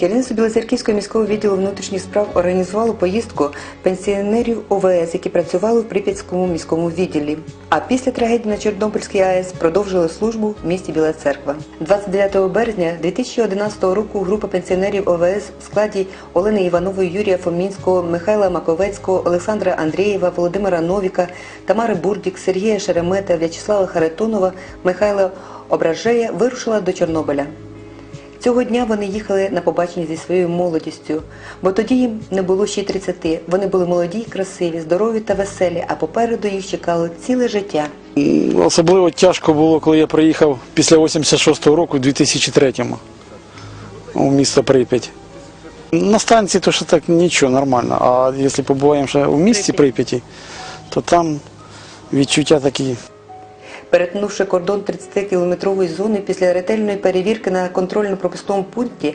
Керівництво Білоцерківського міського відділу внутрішніх справ організувало поїздку пенсіонерів ОВС, які працювали в Прип'ятському міському відділі. А після трагедії на Чорнобильській АЕС продовжили службу в місті Біла Церква. 29 березня 2011 року група пенсіонерів ОВС в складі Олени Іванової, Юрія Фомінського, Михайла Маковецького, Олександра Андрієва, Володимира Новіка, Тамари Бурдік, Сергія Шеремета, В'ячеслава Харитонова, Михайла Ображея вирушила до Чорнобиля. Цього дня вони їхали на побачення зі своєю молодістю, бо тоді їм не було ще й 30. Вони були молоді, красиві, здорові та веселі, а попереду їх чекало ціле життя. Особливо тяжко було, коли я приїхав після 86-го року, у 2003-му, у місто Прип'ять. На станції то що так нічого, нормально. А якщо побуваємо ще у місті Прип'яті, то там відчуття такі. Перетнувши кордон 30-кілометрової зони після ретельної перевірки на контрольно-пропускному пункті,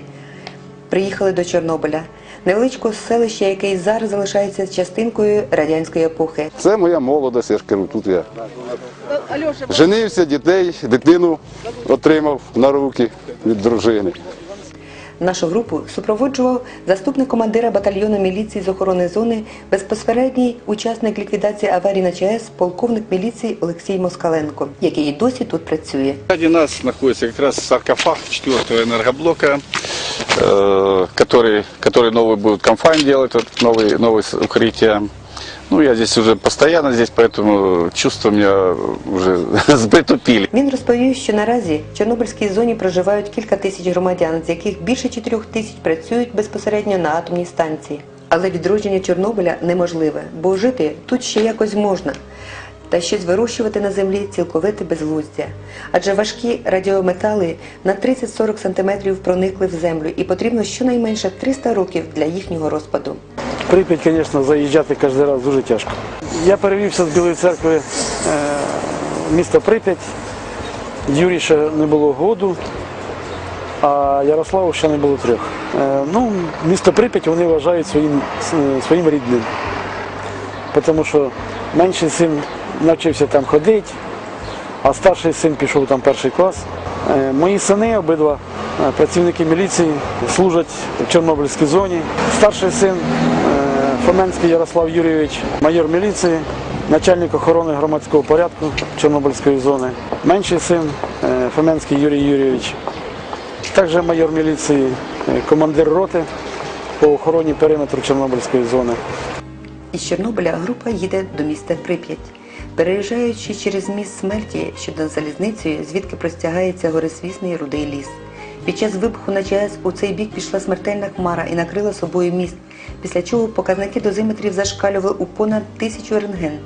приїхали до Чорнобиля, невеличкого селища, яке і зараз залишається частинкою радянської епохи. Це моя молодость, я ж кажу, тут я женився, дітей, дитину отримав на руки від дружини. Нашу групу супроводжував заступник командира батальйону міліції з охорони зони, безпосередній учасник ліквідації аварії на ЧАЕС, полковник міліції Олексій Москаленко, який і досі тут працює. Сзади нас находится как раз саркофаг четвертого энергоблока, э, который, который новый будет комфайн делать, вот Ну, я здесь уже постоянно здесь, поэтому чувства у меня уже сбритупили. Він розповів, що наразі в Чорнобильській зоні проживають кілька тисяч громадян, з яких більше чотирьох тисяч працюють безпосередньо на атомній станції. Але відродження Чорнобиля неможливе, бо жити тут ще якось можна. Та щось вирощувати на землі цілковите безглуздя. Адже важкі радіометали на 30-40 см проникли в землю і потрібно щонайменше 300 років для їхнього розпаду. Прип'ять, звісно, заїжджати кожен раз дуже тяжко. Я перевівся з Білої церкви е, в місто Прип'ять. Юрі ще не було году, а Ярославу ще не було трьох. Е, ну, місто Прип'ять вони вважають своїм, е, своїм рідним. Тому що менший син навчився там ходити, а старший син пішов там перший клас. Е, Мої сини обидва е, працівники міліції служать в Чорнобильській зоні. Старший син е, Фоменський Ярослав Юрійович, майор міліції, начальник охорони громадського порядку Чорнобильської зони. Менший син Фоменський Юрій Юрійович, також майор міліції, командир роти по охороні периметру Чорнобильської зони. Із Чорнобиля група їде до міста Прип'ять. Переїжджаючи через міст смерті, що над залізницею, звідки простягається горисвісний рудий ліс. Під час вибуху на ЧАЕС у цей бік пішла смертельна хмара і накрила собою міст, після чого показники дозиметрів зашкалювали у понад тисячу рентген.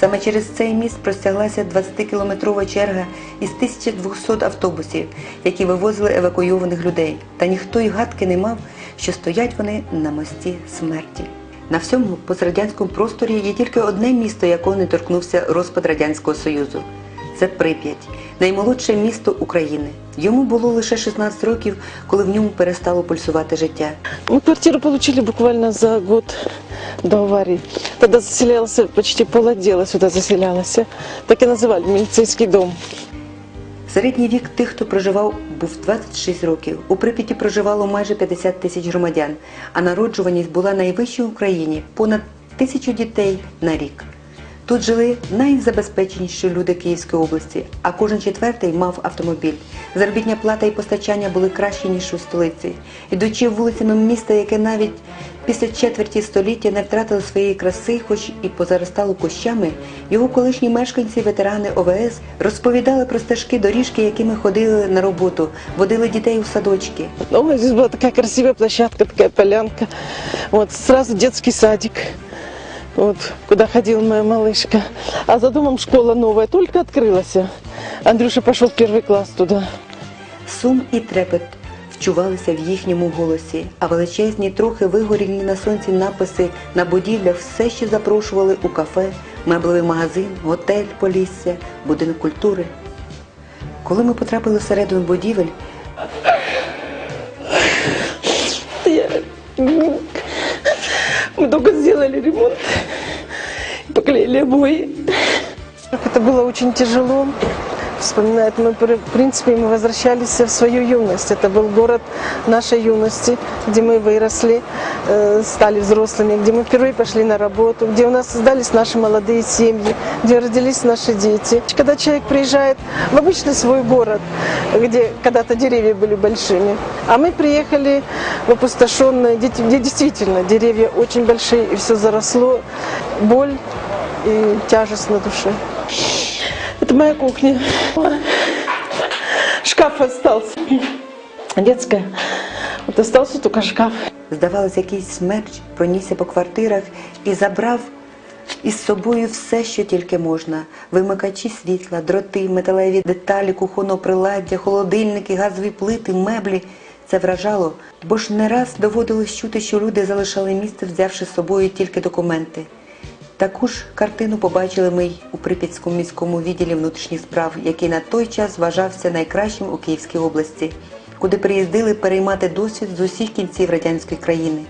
Саме через цей міст простяглася 20-кілометрова черга із 1200 автобусів, які вивозили евакуйованих людей. Та ніхто й гадки не мав, що стоять вони на мості смерті. На всьому пострадянському просторі є тільки одне місто, якого не торкнувся розпад Радянського Союзу. Це Прип'ять, наймолодше місто України. Йому було лише 16 років, коли в ньому перестало пульсувати життя. Мы квартиру получили буквально за год до аварии. Тогда заселялся, почти полотдела сюда заселялось. Так и называли милицейский дом. Середній вік тих, хто проживав, був 26 років. У Прип'яті проживало майже 50 тисяч громадян, а народжуваність була найвищою в Україні понад тисячу дітей на рік. Тут жили найзабезпеченіші люди Київської області, а кожен четвертий мав автомобіль. Заробітня плата і постачання були кращі, ніж у столиці. Ідучи вулицями міста, яке навіть після четверті століття не втратило своєї краси, хоч і позаростало кущами, його колишні мешканці, ветерани ОВС, розповідали про стежки доріжки, якими ходили на роботу, водили дітей у садочки. О, здесь была такая красивая площадка, такая полянка. Вот сразу детский садик. Вот, куда ходила моя малышка. А за домом школа новая, только открылась. Андрюша пошел в первый класс туда. Сум і трепет вчувалися в їхньому голосі, а величезні, трохи вигорілі на сонці написи на будівлях все ще запрошували у кафе, меблевий магазин, готель Полісся, будинок культури. Коли ми потрапили всередину будівель, Я- Мы только сделали ремонт, поклеили обои. Это было очень тяжело. Вспоминает. Мы, в принципе, мы возвращались в свою юность. Это был город нашей юности, где мы выросли, э, стали взрослыми, где мы впервые пошли на работу, где у нас создались наши молодые семьи, где родились наши дети. Когда человек приезжает в обычный свой город, где когда-то деревья были большими, а мы приехали в опустошенное, где действительно деревья очень большие и все заросло, боль и тяжесть на душе. Это моя кухня. Шкаф остался. Детская. Вот остался только шкаф. Здавалось, якийсь смерч пронісся по квартирах і забрав із собою все, що тільки можна: вимикачі світла, дроти, металеві деталі, кухонного приладдя, холодильники, газові плити, меблі. Це вражало, бо ж не раз доводилось чути, що люди залишали місце, взявши з собою тільки документи. Таку ж картину побачили ми й у Прип'ятському міському відділі внутрішніх справ, який на той час вважався найкращим у Київській області, куди приїздили переймати досвід з усіх кінців радянської країни.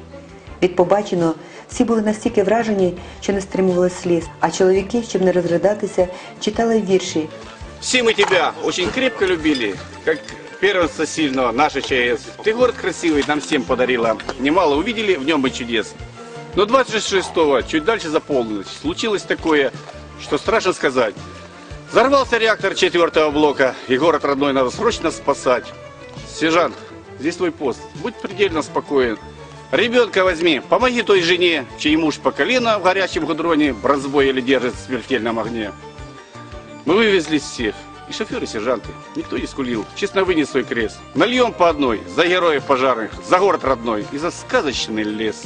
Від побаченого всі були настільки вражені, що не стримували сліз, а чоловіки, щоб не розридатися, читали вірші, Все мы тебя очень крепко любили, как первенство сильного, наша ЧАЭС. Ты город красивый, нам всем подарила. Немало увидели в нем и чудес. Но 26-го, чуть дальше за полночь, случилось такое, что страшно сказать. Взорвался реактор четвертого блока, и город родной надо срочно спасать. Сержант, здесь твой пост, будь предельно спокоен. Ребенка возьми, помоги той жене, чей муж по колено в горячем гудроне, бронзбой или держит в смертельном огне. Мы вывезли всех. И шоферы, сержанты. Никто не скулил. Честно вынес свой крест. Нальем по одной. За героев пожарных. За город родной. И за сказочный лес.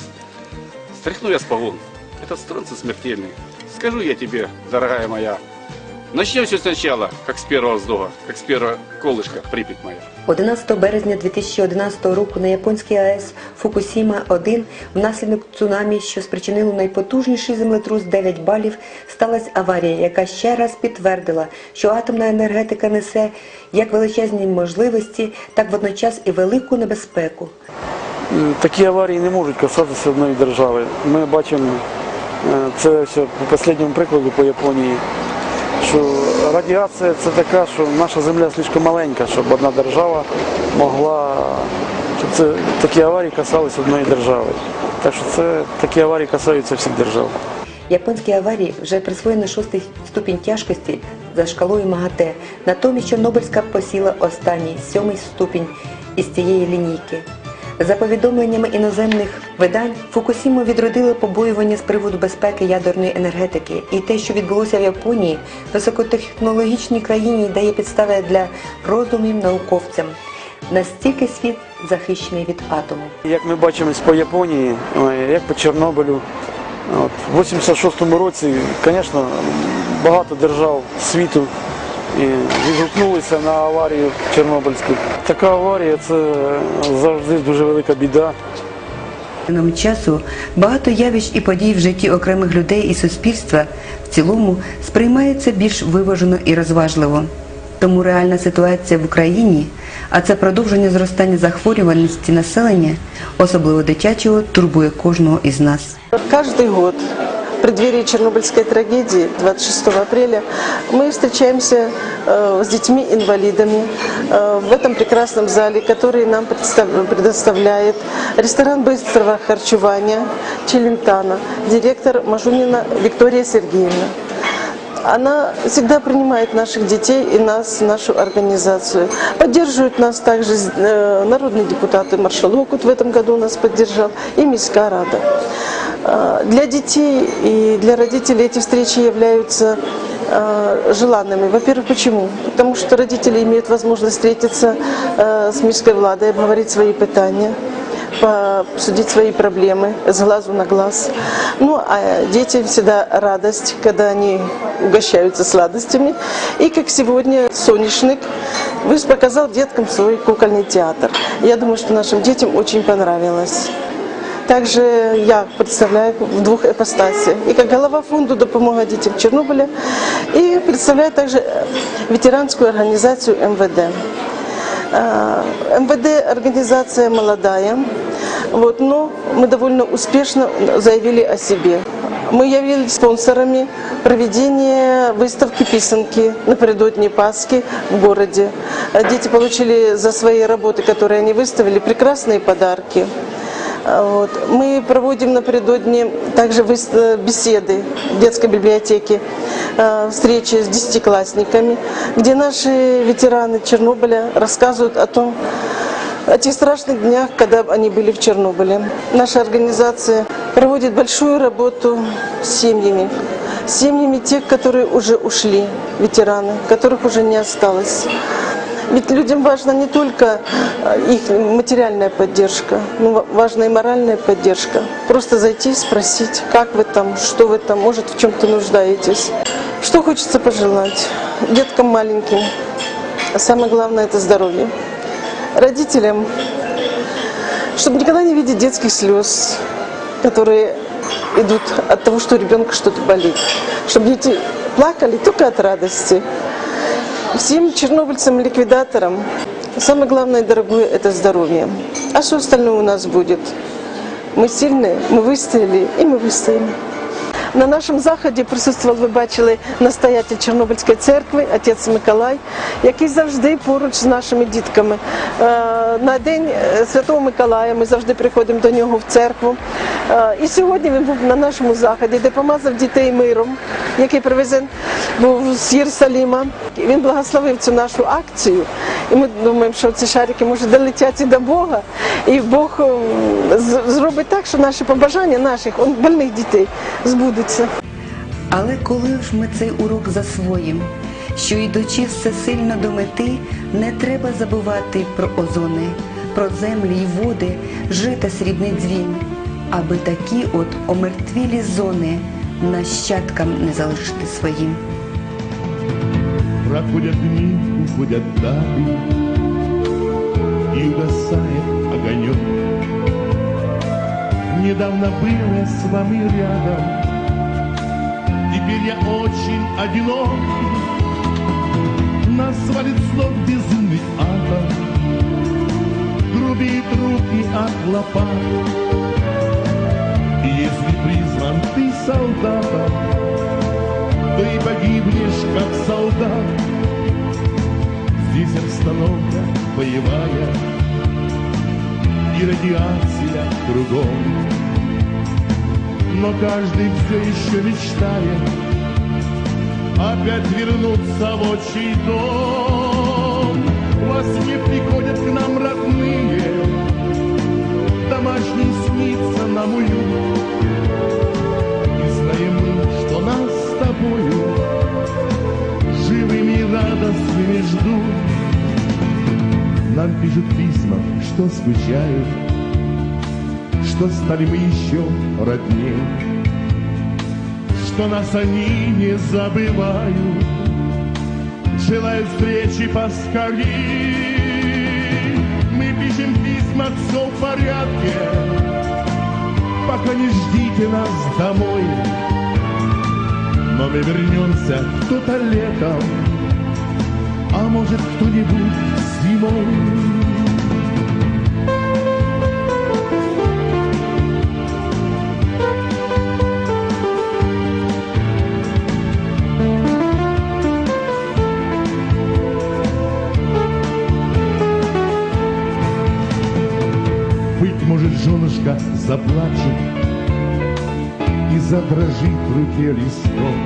Стряхну я с погон. Этот стронцы смертельный. Скажу я тебе, дорогая моя. Начнем все сначала, как с первого вздоха, как с первого колышка, Припять моя. 11 березня 2011 року на японській АЕС Фукусіма-1 внаслідок цунамі, що спричинило найпотужніший землетрус 9 балів, сталася аварія, яка ще раз підтвердила, що атомна енергетика несе як величезні можливості, так водночас і велику небезпеку. Такі аварії не можуть касатися одної держави. Ми бачимо е, це все по останньому прикладу по Японії, що радіація це така, що наша земля слишком маленька, щоб одна держава могла, щоб це, такі аварії касалися одної держави. Так що це такі аварії касаються всіх держав. Японській аварії вже присвоєно шостий ступінь тяжкості за шкалою МАГАТЕ. Натомість Чорнобильська посіла останній сьомий ступінь із цієї лінійки. За повідомленнями іноземних видань, Фукусіму відродили побоювання з приводу безпеки ядерної енергетики, і те, що відбулося в Японії, високотехнологічній країні дає підстави для роздумів науковцям. Настільки світ захищений від атому. Як ми бачимо по Японії, е, як по Чорнобилю, от, в 86-му році, звісно, багато держав світу е, відгукнулися на аварію Чорнобильську. Така аварія це завжди дуже велика біда. Минулого часу багато явищ і подій в житті окремих людей і суспільства в цілому сприймається більш виважено і розважливо. Тому реальна ситуація в Україні, а це продовження зростання захворюваності населення, особливо дитячого, турбує кожного із нас. Каждый год преддверии Чернобыльской трагедии 26 апреля мы встречаемся э, с детьми-инвалидами э, в этом прекрасном зале, который нам предоставляет ресторан быстрого харчевания Челентана, директор Мажунина Виктория Сергеевна. Она всегда принимает наших детей и нас, нашу организацию. Поддерживают нас также э, народный депутат и маршал Окут в этом году нас поддержал, и Миська Рада. Э, Для детей и для родителей эти встречи являются э, желанными. Во-первых, почему? Потому что родители имеют возможность встретиться э, с мирской владой, обговорить свои питания обсудить свои проблемы с глазу на глаз. Ну, а детям всегда радость, когда они угощаются сладостями. И как сегодня Сонишник вы показал деткам свой кукольный театр. Я думаю, что нашим детям очень понравилось. Также я представляю в двух ипостасях. И как голова фонду допомога детям Чернобыля, и представляю также ветеранскую организацию МВД. МВД организация молодая, вот, но мы довольно успешно заявили о себе. Мы явились спонсорами проведение выставки писанки напередодни Пасхи в городе. Дети получили за свои работы, которые они выставили, прекрасные подарки. А, Вот. Мы проводим напередодни также выс- э, беседы в детской библиотеке, э, встречи с десятиклассниками, где наши ветераны Чернобыля рассказывают о том, о тех страшных днях, когда они были в Чернобыле. Наша организация проводит большую работу с семьями. С семьями тех, которые уже ушли, ветераны, которых уже не осталось. Ведь людям важна не только э, их материальная поддержка, но ва- важна и моральная поддержка. Просто зайти и спросить, как вы там, что вы там, может, в чем-то нуждаетесь. Что хочется пожелать деткам маленьким? А Самое главное – это здоровье. Родителям, чтобы никогда не видеть детских слез, которые идут от того, что у ребенка что-то болит. Чтобы дети плакали только от радости. Всем чернобыльцам, ликвидаторам самое главное и дорогое – это здоровье. А все остальное у нас будет. Мы сильные, мы выстояли і ми вистоїмо. На нашому заході присутствував, ви бачили, настоятель Чорнобильської церкви, отець Миколай, який завжди поруч з нашими дітками. Е, На день е, Святого Миколая ми завжди приходимо до нього в церкву. Е, І сьогодні він був на нашому заході, де помазав дітей миром, який привезен був з Єрусалима. Він благословив цю нашу акцію. І ми думаємо, що ці шарики може долетять і до Бога. І Бог зробить так, що наші побажання наших больних дітей збудуться. Але коли ж ми цей урок засвоїм, що йдучи все сильно до мети, не треба забувати про озони, про землі й води, жита срібний дзвін, аби такі от омертвілі зони нащадкам не залишити своїм. Проходят дни, уходят даты, И угасает огонек. Недавно был с вами рядом, Теперь я очень одинок. Свалит с ног безумный атом, Грубеют руки от лопат. И если призван ты солдатом, то и погибнешь, как солдат. Здесь обстановка боевая и радиация кругом. Но каждый все еще мечтает опять вернуться в отчий дом. Во сне приходят к нам родные, домашний снится нам уют. И знаем мы, что нас с тобою живыми и радостными ждут. Нам пишут письма, что скучают, что стали мы еще родней, что нас они не забывают, желают встречи поскорей. Мы пишем письма, все в порядке, пока не ждите нас домой. Но мы вернемся кто-то летом, а может кто-нибудь зимой. Женушка заплачет и задрожит в руке листок.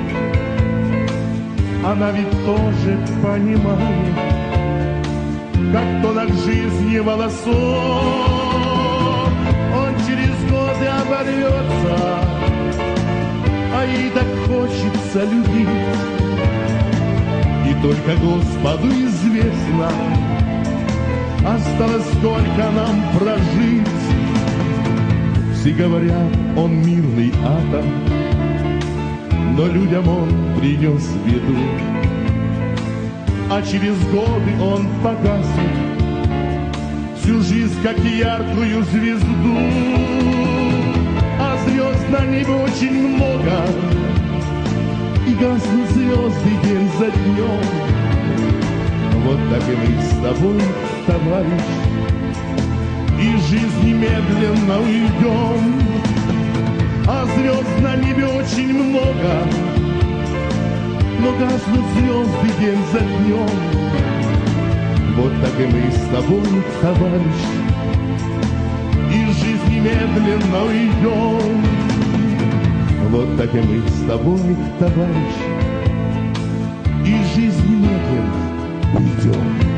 Она ведь тоже понимает, как тонок жизни волосок. Он через годы оборвется, а ей так хочется любить. И только Господу известно, осталось сколько нам прожить. Все говорят, он мирный атом, но людям он принес беду. А через годы он погаснет, всю жизнь как яркую звезду. А звезд на небе очень много, и гаснут звезды день за днем. Вот так и мы с тобой, товарищ, из жизни медленно уйдем. А звезд на небе очень много, но гаснут звезды день за днем. Вот так и мы с тобой, товарищ, из жизни медленно уйдем. Вот так и мы с тобой, товарищ, из жизни медленно уйдем.